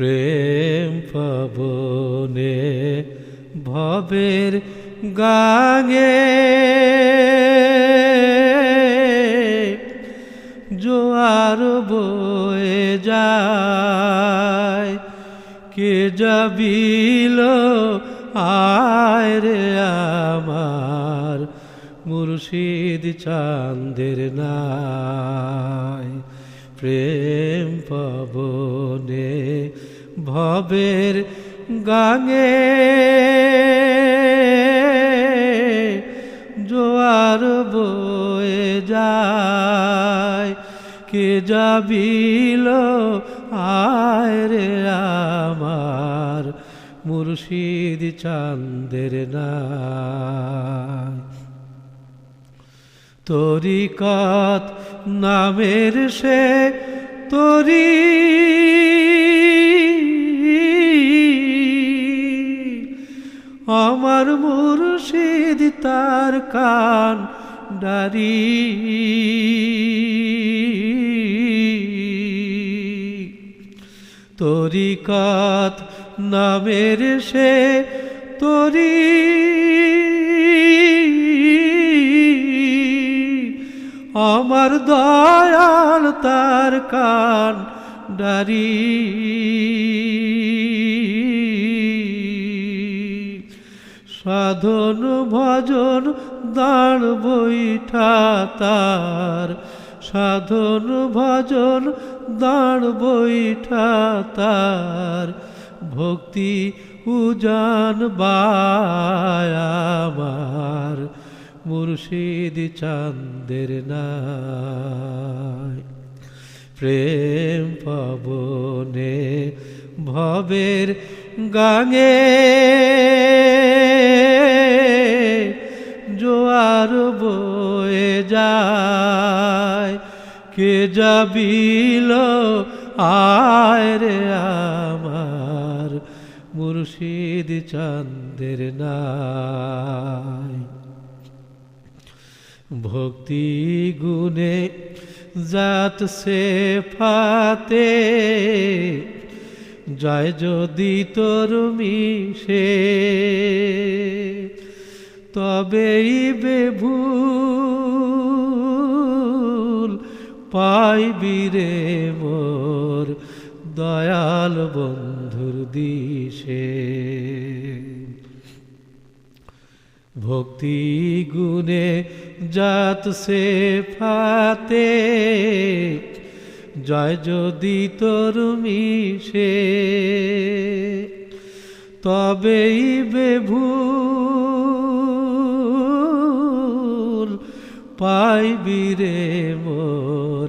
প্রেম পবনে ভবের গাঙে। জোয়ার বয়ে যায় কে যাবিল? আয় আমার মুর্শিদ চাঁদের নাই। প্রেম পবনে ভবের গাঙে। জোয়ার বয়ে যায়, কে যাবিল? আয় রে আমার মুর্শিদ চাঁদের না তরিকাত নামের সে তরি। আমার মুর্শিদ তার কান ডারি। তরিকাত নামের সে তরি। আমার দয়াল তার কান ডারি। সাধন ভজন দাঁড় বৈঠা তার। সাধন ভজন দাঁড় বৈঠা তার। ভক্তি উজান বায়ামার মুর্শিদ চাঁদের নাই। প্রেম পবনে ভবের গাঙে জোয়ার বয়ে যায়। কে যাবিল আয় রে আমার মুর্শিদ চাঁদের নাই। ভক্তি গুণে জাত সে ফাতে। যায় যদি তোর মিশে, তবেই বেভুল পাইবি রে মোর দয়াল বন্ধুর দিশে। ভক্তি গুণে জাত সে ফাতে। জয় যদি তোর মিশে, তবেই বেভুল পাইবি রে মোর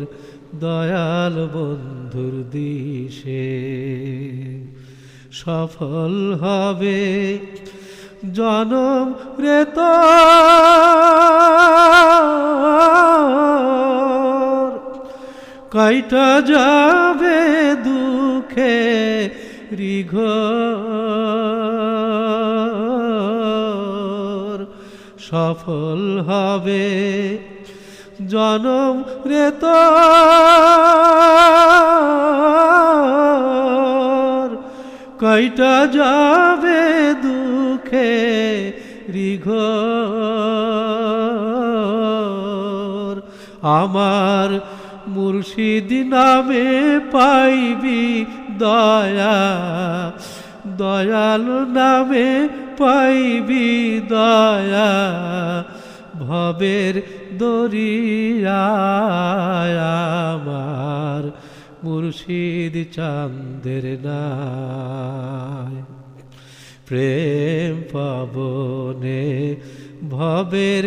দয়াল বন্ধুর দিশে। সফল হবে জনম রেত কাইটা যাবে দুঃখে রিঘ? সফল হবে জনম রেত কয়টা যাবে দুঃখে রিঘ আমার মুর্শিদ নামে পাইবি দয়া, দয়াল নামে পাইবি দয়া, ভবের দরিয়ায় আমার মুর্শিদ চাঁদের নাই। প্রেম পাবনে ভবের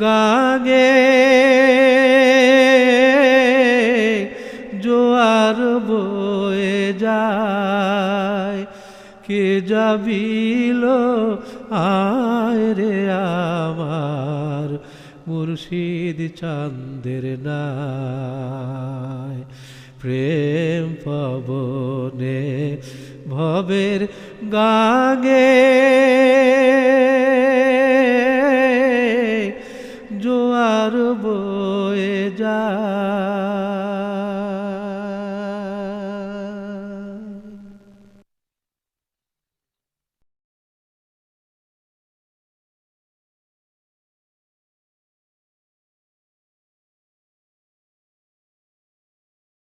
গাঙে জোয়ার বয়ে যায়, কে যাবিল? আয় রে আমার মুর্শিদ চাঁদের নাই। প্রেম পাবনে ভবের গাগে জোয়ার বয়ে যায়